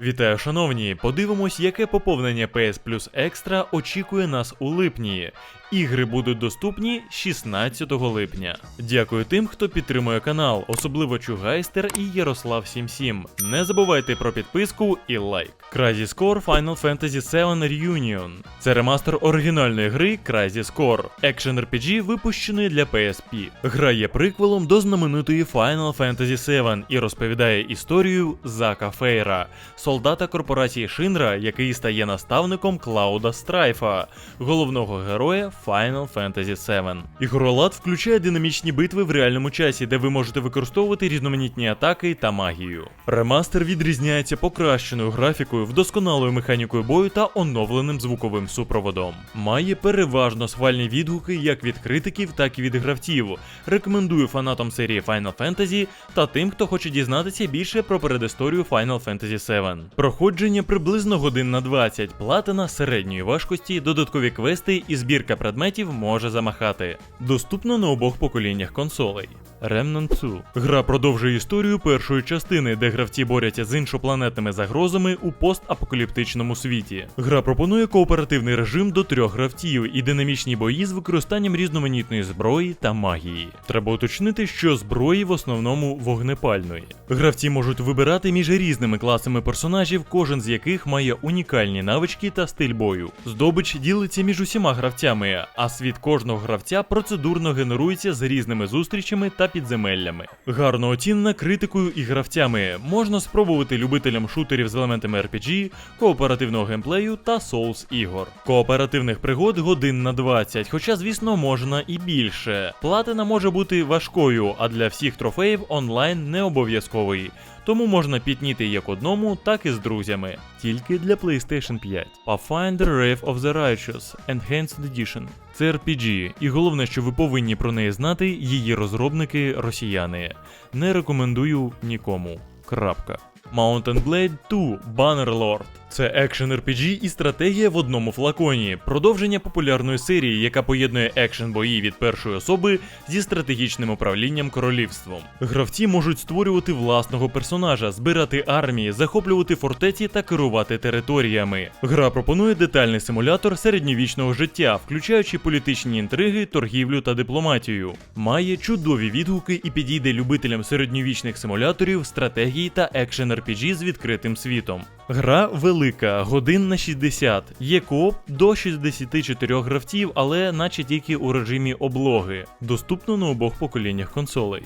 Вітаю, шановні! Подивимось, яке поповнення PS Plus Extra очікує нас у липні. Ігри будуть доступні 16 липня. Дякую тим, хто підтримує канал, особливо Чугайстер і Ярослав 77. Не забувайте про підписку і лайк. Crazy Score Final Fantasy VII Reunion. Це ремастер оригінальної гри Crazy Score, екшен RPG, випущений для PSP. Гра є приквелом до знаменитої Final Fantasy VII і розповідає історію Зака Фейра, солдата корпорації Шинра, який стає наставником Клауда Страйфа, головного героя Final Fantasy VII. Ігролад включає динамічні битви в реальному часі, де ви можете використовувати різноманітні атаки та магію. Ремастер відрізняється покращеною графікою, вдосконалою механікою бою та оновленим звуковим супроводом. Має переважно схвальні відгуки як від критиків, так і від гравців. Рекомендую фанатам серії Final Fantasy та тим, хто хоче дізнатися більше про передісторію Final Fantasy VII. Проходження приблизно годин на 20, платина середньої важкості, додаткові квести і збірка предметів може замахати. Доступно на обох поколіннях консолей. Remnant 2. Гра продовжує історію першої частини, де гравці борються з іншопланетними загрозами у постапокаліптичному світі. Гра пропонує кооперативний режим до трьох гравців і динамічні бої з використанням різноманітної зброї та магії. Треба уточнити, що зброї в основному вогнепальної. Гравці можуть вибирати між різними класами персонажів, кожен з яких має унікальні навички та стиль бою. Здобич ділиться між усіма гравцями, а світ кожного гравця процедурно генерується з різними зустрічами та підземеллями. Гарно оцінна критикою і гравцями. Можна спробувати любителям шутерів з елементами RPG, кооперативного геймплею та Souls ігор. Кооперативних пригод годин на 20, хоча, звісно, можна і більше. Платина може бути важкою, а для всіх трофеїв онлайн не обов'язковий. Тому можна пітніти як одному, так і з друзями. Тільки для PlayStation 5. Pathfinder Wrath of the Righteous Enhanced Edition. Це RPG, і головне, що ви повинні про неї знати, її розробники росіяни. Не рекомендую нікому. Крапка. Mountain Blade 2 Bannerlord. Це екшен RPG і стратегія в одному флаконі, продовження популярної серії, яка поєднує екшен бої від першої особи зі стратегічним управлінням королівством. Гравці можуть створювати власного персонажа, збирати армії, захоплювати фортеці та керувати територіями. Гра пропонує детальний симулятор середньовічного життя, включаючи політичні інтриги, торгівлю та дипломатію. Має чудові відгуки і підійде любителям середньовічних симуляторів, стратегії та екшен RPG з відкритим світом. Гра велика, годин на 60. Є кооп до 64 гравців, але наче тільки у режимі облоги. Доступно на обох поколіннях консолей.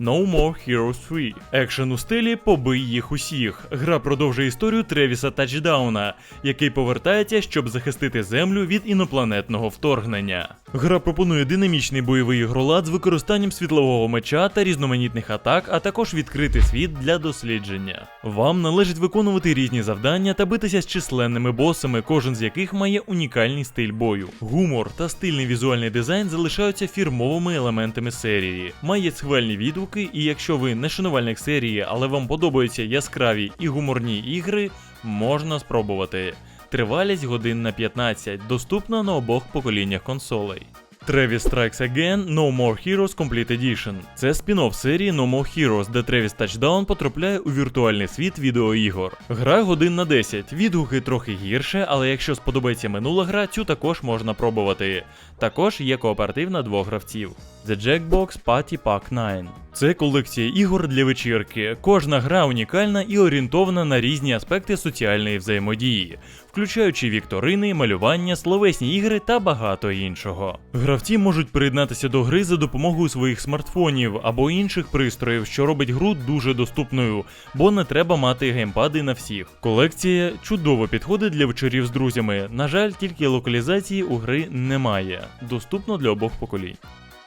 No More Heroes 3. Екшен у стилі побий їх усіх. Гра продовжує історію Тревіса Тачдауна, який повертається, щоб захистити землю від інопланетного вторгнення. Гра пропонує динамічний бойовий ігролад з використанням світлового меча та різноманітних атак, а також відкритий світ для дослідження. Вам належить виконувати різні завдання та битися з численними босами, кожен з яких має унікальний стиль бою. Гумор та стильний візуальний дизайн залишаються фірмовими елементами серії. Має схвальні відгуки, і якщо ви не шанувальник серії, але вам подобаються яскраві і гуморні ігри, можна спробувати. Тривалість годин на 15, доступна на обох поколіннях консолей. Travis Strikes Again No More Heroes Complete Edition. Це спін-офф серії No More Heroes, де Тревіс Тачдаун потрапляє у віртуальний світ відеоігор. Гра годин на 10, відгуки трохи гірше, але якщо сподобається минула гра, цю також можна пробувати. Також є кооператив двох гравців. The Jackbox Party Pack 9. Це колекція ігор для вечірки. Кожна гра унікальна і орієнтована на різні аспекти соціальної взаємодії, включаючи вікторини, малювання, словесні ігри та багато іншого. Гравці можуть приєднатися до гри за допомогою своїх смартфонів або інших пристроїв, що робить гру дуже доступною, бо не треба мати геймпади на всіх. Колекція чудово підходить для вечорів з друзями. На жаль, тільки локалізації у гри немає. Доступно для обох поколінь.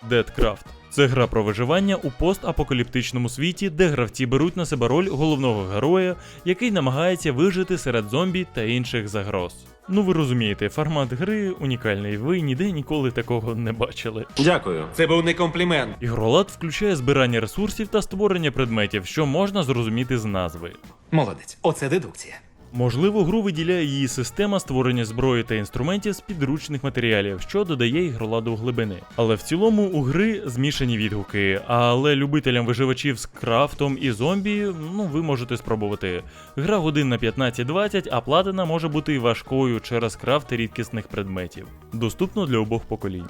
Deadcraft. Це гра про виживання у постапокаліптичному світі, де гравці беруть на себе роль головного героя, який намагається вижити серед зомбі та інших загроз. Ну ви розумієте, формат гри унікальний, ви ніде ніколи такого не бачили. Дякую. Це був не комплімент. Ігролад включає збирання ресурсів та створення предметів, що можна зрозуміти з назви. Молодець. Оце дедукція. Можливо, гру виділяє її система створення зброї та інструментів з підручних матеріалів, що додає ігроладу глибини. Але в цілому у гри змішані відгуки. Але любителям виживачів з крафтом і зомбі, ну ви можете спробувати. Гра годин на 15-20, а платина може бути важкою через крафт рідкісних предметів. Доступно для обох поколінь.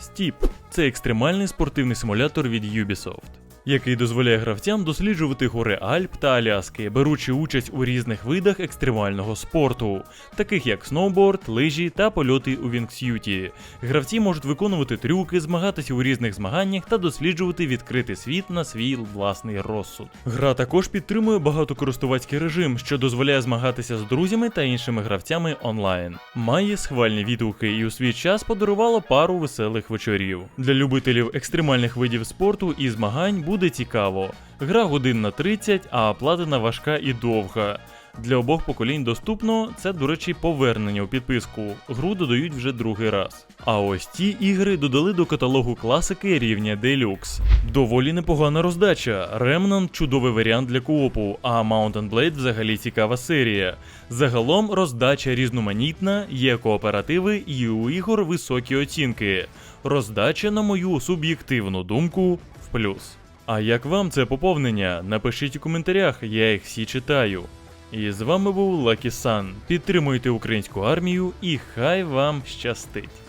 Steep – це екстремальний спортивний симулятор від Ubisoft, який дозволяє гравцям досліджувати гори Альп та Аляски, беручи участь у різних видах екстремального спорту, таких як сноуборд, лижі та польоти у вінгсюті. Гравці можуть виконувати трюки, змагатися у різних змаганнях та досліджувати відкритий світ на свій власний розсуд. Гра також підтримує багатокористувацький режим, що дозволяє змагатися з друзями та іншими гравцями онлайн. Має схвальні відгуки і у свій час подарувало пару веселих вечорів. Для любителів екстремальних видів спорту і змагань буде цікаво. Гра годин на 30, а платина важка і довга. Для обох поколінь доступно, це, до речі, повернення у підписку. Гру додають вже другий раз. А ось ті ігри додали до каталогу класики рівня Deluxe. Доволі непогана роздача. Remnant – чудовий варіант для коопу, а Mountain Blade взагалі цікава серія. Загалом роздача різноманітна, є кооперативи і у ігор високі оцінки. Роздача, на мою суб'єктивну думку, в плюс. А як вам це поповнення? Напишіть у коментарях, я їх всі читаю. І з вами був Лакі Сан. Підтримуйте українську армію і хай вам щастить!